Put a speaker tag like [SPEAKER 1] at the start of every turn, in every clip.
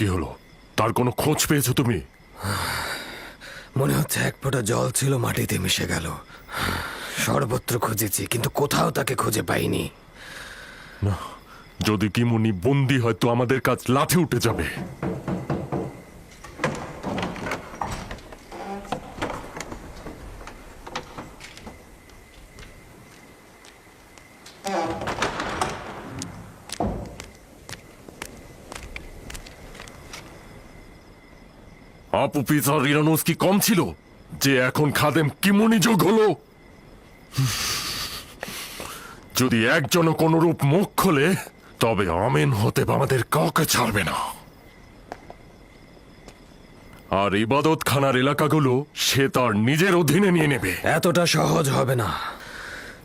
[SPEAKER 1] কি হলো? তার কোনো খোঁজ পেয়েছ তুমি?
[SPEAKER 2] মনে হচ্ছে এক ফোঁটা জল ছিল মাটিতে মিশে গেল। সর্বত্র খুঁজেছি কিন্তু কোথাও তাকে খুঁজে পাইনি।
[SPEAKER 1] না যদি কিমুনি বন্দি হয় তো আমাদের কাজ লাঠে উঠে যাবে। পিসার ইরানুস কি কম ছিল, যে এখন খাদেম কিমুনি যোগ হলো। যদি একজনও কোনরূপ মুখ খোলে, তবে আমেন হতে আমাদের কাউকে ছাড়বে না। আর ইবাদত খানার এলাকাগুলো সে তার নিজের অধীনে নিয়ে নেবে।
[SPEAKER 2] এতটা সহজ হবে না।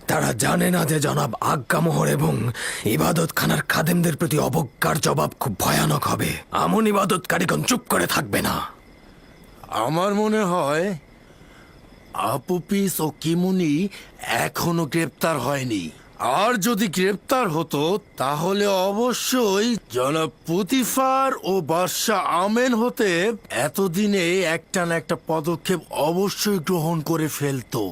[SPEAKER 2] তারা জানে না যে জনাব আজ্ঞামোহর এবং ইবাদত খানার খাদেমদের প্রতি অবজ্ঞার জবাব খুব ভয়ানক হবে। আমন ইবাদতকারীগণ চুপ করে থাকবে না।
[SPEAKER 3] আমার মনে হয় আপুপিস ও কিমুনি এখনও গ্রেপ্তার হয়নি। আর যদি গ্রেপ্তার হতো, তাহলে অবশ্যই জনাব পুতিফার ও বাদশাহ আমেন হতে এতদিনে একটা না একটা পদক্ষেপ অবশ্যই গ্রহণ করে ফেলতো।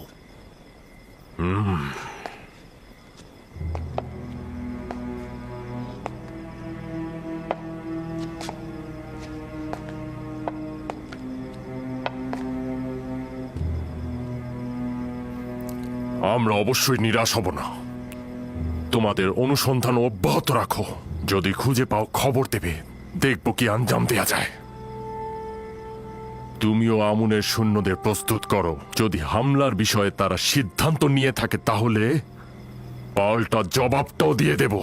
[SPEAKER 1] আমরা অবশ্যই নিরাশ হব না। তোমাদের অনুসন্ধান অব্যাহত রাখো। যদি খুঁজে পাও খবর দেবে, দেখব কি আঞ্জাম দেয়া যায়। তুমিও আমুনের সৈন্যদের প্রস্তুত করো। যদি হামলার বিষয়ে তারা সিদ্ধান্ত নিয়ে থাকে, তাহলে পাল্টা জবাবটাও দিয়ে দেব।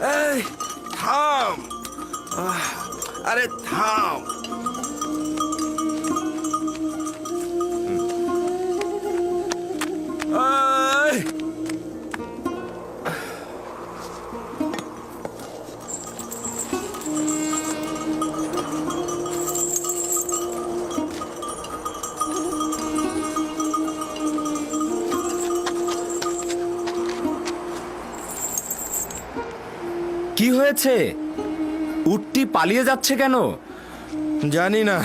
[SPEAKER 4] এই থাম। আরে থাম।
[SPEAKER 5] কি হয়েছে? উটটি পালিয়ে যাচ্ছে কেন?
[SPEAKER 4] জানি না।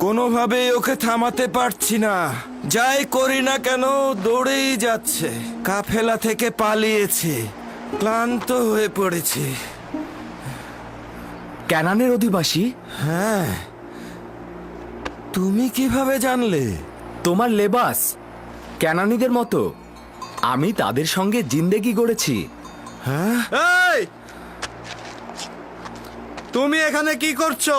[SPEAKER 4] কোনোভাবেই ওকে থামাতে পারছি না। যাই করি না কেন দৌড়েই যাচ্ছে। কাফেলা থেকে পালিয়েছে। ক্লান্ত হয়ে পড়েছে।
[SPEAKER 5] ক্যানানের অধিবাসী?
[SPEAKER 4] হ্যাঁ। তুমি কীভাবে জানলে?
[SPEAKER 5] তোমার লেবাস। ক্যানানিদের মতো। আমি তাদের সঙ্গে জিন্দেগি গড়েছি।
[SPEAKER 4] হ্যাঁ?
[SPEAKER 6] তুমি এখানে কি করছ?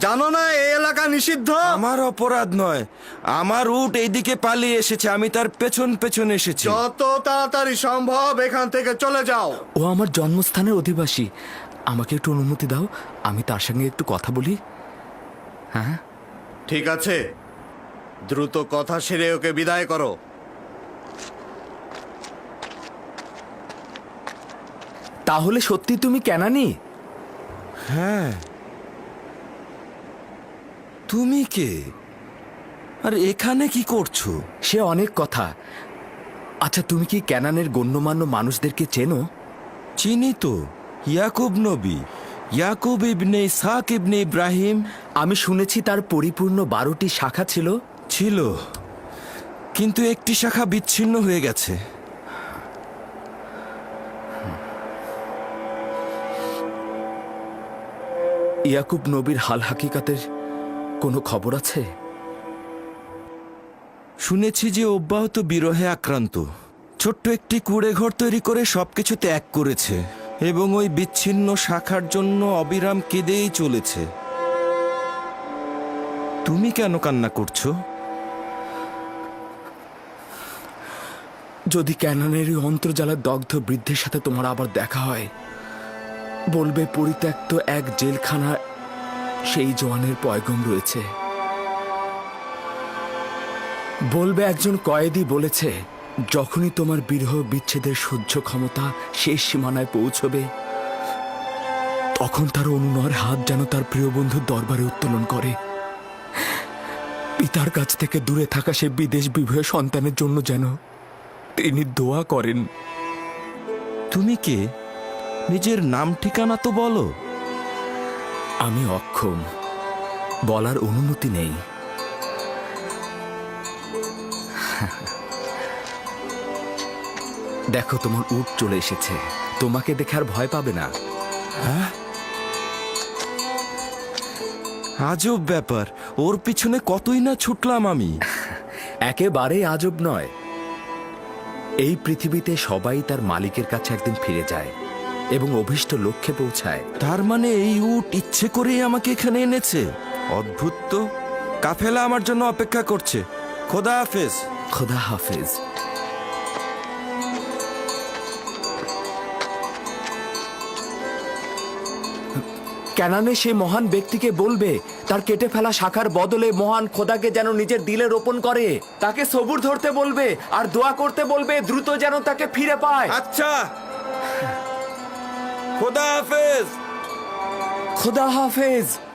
[SPEAKER 6] জানো না এই এলাকা নিষিদ্ধ?
[SPEAKER 4] আমার অপরাধ নয়। আমার উট এইদিকে পালিয়ে এসেছে আমি তার পেছন পেছন এসেছি।
[SPEAKER 6] যত তাড়াতাড়ি সম্ভব এখান থেকে চলে যাও।
[SPEAKER 5] ও আমার জন্মস্থানের অধিবাসী। আমাকে একটু অনুমতি দাও আমি তার সঙ্গে একটু কথা বলি। হ্যাঁ?
[SPEAKER 6] ঠিক আছে। দ্রুত কথা সেরে ওকে বিদায় করো।
[SPEAKER 5] তাহলে সত্যি তুমি কেনানি?
[SPEAKER 4] হ্যাঁ। তুমি কে? আর এখানে কি করছ?
[SPEAKER 5] সে অনেক কথা। আচ্ছা তুমি কি ক্যানানের গণ্যমান্য মানুষদেরকে চেনো?
[SPEAKER 4] চিনি তো। ইয়াকুব নবী। ইয়াকুব ইবনে ইসহাক ইবনে ইব্রাহিম।
[SPEAKER 5] আমি শুনেছি তার পরিপূর্ণ বারোটি শাখা ছিল।
[SPEAKER 4] ছিল। কিন্তু একটি শাখা বিচ্ছিন্ন হয়ে গেছে।
[SPEAKER 5] ইয়াকুব নবীর হাল হাকিকাতের কোনো খবর আছে?
[SPEAKER 4] শুনেছি যে অব্যাহত বিরহে আক্রান্ত। ছোট্ট একটি কুড়ে ঘর তৈরি করে সবকিছু ত্যাগ করেছে এবং ওই বিচ্ছিন্ন শাখার জন্য অবিরাম কেঁদেই চলেছে। তুমি কেন কান্না করছ?
[SPEAKER 5] যদি ক্যানানের ওই অন্তর্জালের দগ্ধ বৃদ্ধের সাথে তোমার আবার দেখা হয় বলবে, পরিত্যক্ত এক জেলখানা, সেই জোয়ানের পয়গম রয়েছে। বলবে একজন কয়েদি বলেছে, যখনই তোমার বিরহ বিচ্ছেদের সহ্য ক্ষমতা শেষ সীমানায় পৌঁছবে, তখন তার অনুনয়ের হাত যেন তার প্রিয় বন্ধুর দরবারে উত্তোলন করে। পিতার কাছ থেকে দূরে থাকা সে বিদেশ বিভয় সন্তানের জন্য যেন তিনি দোয়া করেন।
[SPEAKER 4] তুমি কে? নিজের নাম ঠিকানা তো বলো।
[SPEAKER 5] আমি অক্ষম। বলার অনুমতি নেই। দেখো তোমার উট চলে এসেছে। তোমাকে দেখে আর ভয় পাবে না।
[SPEAKER 4] আজব ব্যাপার। ওর পিছনে কতই না ছুটলাম আমি।
[SPEAKER 5] একেবারে আজব নয়। এই পৃথিবীতে সবাই তার মালিকের কাছে একদিন ফিরে যায়। এবং অভীষ্ট লক্ষ্যে পৌঁছায়।
[SPEAKER 4] তার মানে এই উট ইচ্ছে করেই আমাকে এখানে এনেছে। অদ্ভুত তো। কাফেলা আমার জন্য অপেক্ষা করছে। খোদা হাফেজ।
[SPEAKER 5] খোদা হাফেজ। ক্যানানে সে মহান ব্যক্তিকে বলবে তার কেটে ফেলা শাখার বদলে মহান খোদাকে যেন নিজের দিলে রোপণ করে। তাকে সবুর ধরতে বলবে আর দোয়া করতে বলবে দ্রুত যেন তাকে ফিরে পায়।
[SPEAKER 4] আচ্ছা খোদা হাফেজ।
[SPEAKER 5] খোদা হাফেজ।